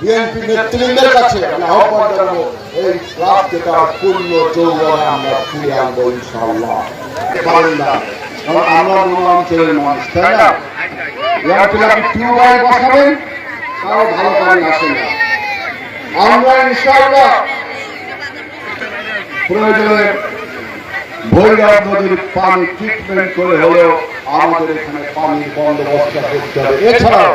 BNP নেতৃবৃন্দের কাছে আমি আহ্বান জানাব, এই ক্লাবকে তার পূর্ণ যৌবনে আমরা ফিরে আনব নদীর পানি ট্রিটমেন্ট করে হলেও আমাদের এখানে পানির বন্দোবস্ত করতে হবে। এছাড়াও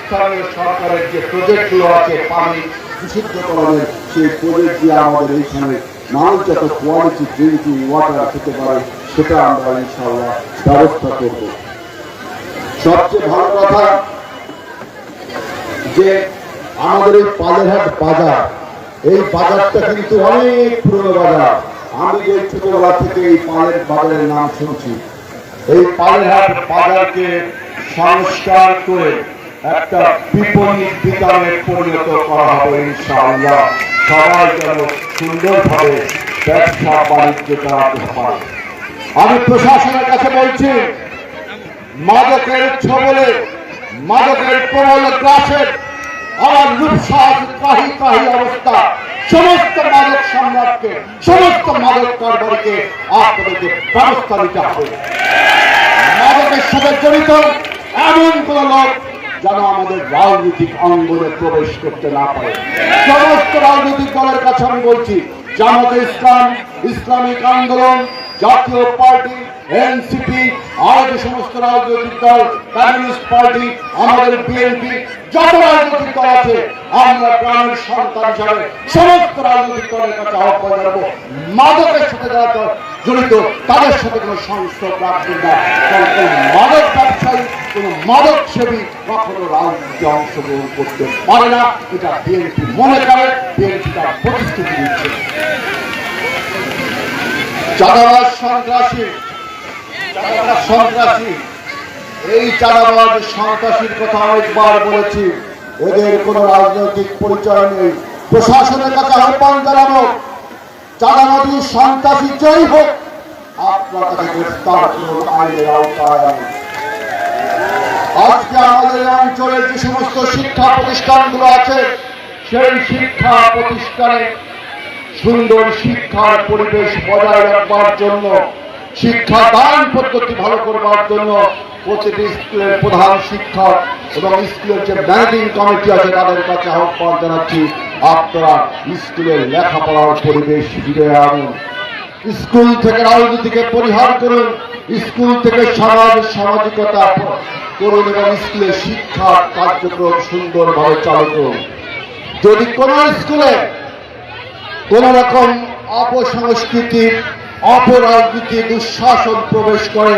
স্থানীয় সরকারের যে প্রজেক্টগুলো আছে, পানি বিশুদ্ধকরণের সেই প্রজেক্ট দিয়ে আমাদের এইখানে মানুষ যত কোয়ালিটি ড্রিঙ্কিং ওয়াটার খেতে পারে, সেটা আমরা ইনশাআল্লাহ ব্যবস্থা করব। সবচেয়ে ভালো কথা যে আমাদের এই পালেরহাট বাজার, এই বাজারটা কিন্তু অনেক পুরনো বাজার। আমি যে ছোটবেলা থেকে এই পালের বাজারের নাম শুনছি, এই পালেরহাট বাজারকে সংস্কার করে একটা বিপণী বিতানে পরিণত করা হবে, ইনশাআল্লাহ। সবাই যেন সুন্দরভাবে ব্যবসা বাণিজ্য চালাতে পারে। আমি প্রশাসনের কাছে বলছি, মাদকের ছবলে, মাদকের প্রবল গ্রাসের আমার রূপসাজ কাহি কাহি অবস্থা, সমস্ত মাদক সম্রাটকে, সমস্ত মাদক কারবারিকে আপনাদেরকে ব্যবস্থা নিতে হবে। মাদকের সাথে জড়িত এমন কোন লোক যেন আমাদের রাজনৈতিক অঙ্গনে প্রবেশ করতে না পারে। সমস্ত রাজনৈতিক দলের কাছে আমি বলছি, জামাতে ইসলাম, ইসলামিক আন্দোলন, জাতীয় পার্টি, এনসিপি আর যে সমস্ত রাজনৈতিক দল, কমিউনিস্ট পার্টি, আমাদের বিএনপি, যত রাজনৈতিক দল আছে, আমরা প্রাণের সন্তান হিসাবে সমস্ত রাজনৈতিক দলের কাছে আহ্বান জানাব। মাদকের সাথে যারা জড়িত, তাদের সাথে কোনো সংস্রব রাখবেন না। মাদক ব্যবসায়ী কোনো মাদক সেবী কখনো রাজনীতিতে অংশগ্রহণ করতে পারে না। এটা বিএনপি মনে করে বিএনপি তার প্রতিশ্রুতি দিচ্ছে চাঁদাবাজ সন্ত্রাসী সন্ত্রাসী, এই চাঁদাবাজ সন্ত্রাসীর কথা অনেকবার বলেছি, এদের কোনো রাজনৈতিক পরিচয় নেই। প্রশাসনের কাছে আহ্বান জানাব চাঁদাবাদী সন্ত্রাসী জয়ী হোক আপনার কাছে গ্রেফতার আইনের আওতায়। আজকে আমাদের অঞ্চলের যে সমস্ত শিক্ষা প্রতিষ্ঠানগুলো আছে, সেই শিক্ষা প্রতিষ্ঠানে সুন্দর শিক্ষার পরিবেশ বজায় রাখবার জন্য, শিক্ষা দান পদ্ধতি ভালো করবার জন্য প্রতিটি স্কুলের প্রধান শিক্ষক এবং স্কুলের যে ম্যানেজিং কমিটি আছে, তাদের কাছে আহ্বান জানাচ্ছি, আপনারা স্কুলের লেখাপড়ার পরিবেশ ফিরে আনুন। স্কুল থেকে রাজনীতিকে পরিহার করুন। স্কুল থেকে সমাজ সামাজিকতা করুন এবং স্কুলে শিক্ষা কার্যক্রম সুন্দরভাবে চালু করুন। যদি কোনো স্কুলে কোন রকম অপসংস্কৃতি অপরাজনীতি দুঃশাসন প্রবেশ করে,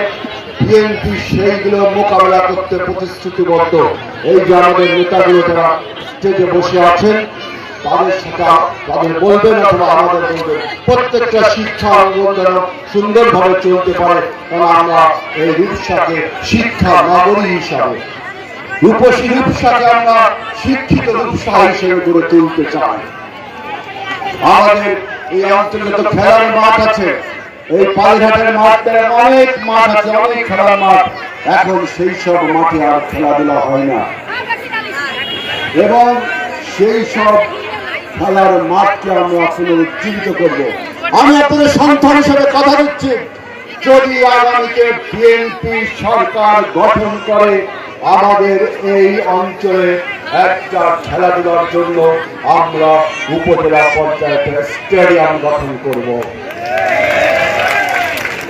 বিএনপি সেইগুলো মোকাবেলা করতে প্রতিশ্রুতিবদ্ধ। এই যে আমাদের নেতাগুলো যারা স্টেজে বসে আছেন তাদের সাথে তাদের বলবেন অথবা আমাদের বলবেন প্রত্যেকটা শিক্ষা অঙ্গন যেন সুন্দরভাবে চলতে পারে কারণ আমরা এই রূপসাকে শিক্ষা নগরী হিসাবে। রূপসী রূপসাকে আমরা শিক্ষিত রূপসা হিসেবে গড়ে তুলতে চাই। আমাদের এই অঞ্চলে তো খেলার মাঠ আছে। এই পালঘাটের মাঠে অনেক মাঠ আছে অনেক খেলার মাঠ। এখন সেই সব মাঠে আর খেলাধুলা হয় না। এবং সেই সব খেলার মাঠকে আমরা পুনরুজ্জীবিত করব। আমি আপনাদের সন্তান হিসেবে কথা দিচ্ছি। যদি আগামীতে বিএনপি সরকার গঠন করে, আমাদের এই অঞ্চলে একটা খেলাধুলার জন্য আমরা উপজেলা পঞ্চায়েতের স্টেডিয়াম গঠন করব।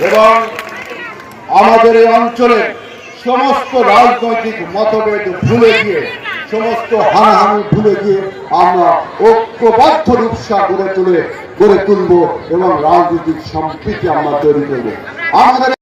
এবং আমাদের এই অঞ্চলে সমস্ত রাজনৈতিক মতভেদ ভুলে গিয়ে সমস্ত হানাহানি ভুলে গিয়ে আমরা ঐক্যবদ্ধ রূপসা গড়ে তুলে, গড়ে তুলব এবং রাজনৈতিক সম্প্রীতি আমরা তৈরি করব। আমাদের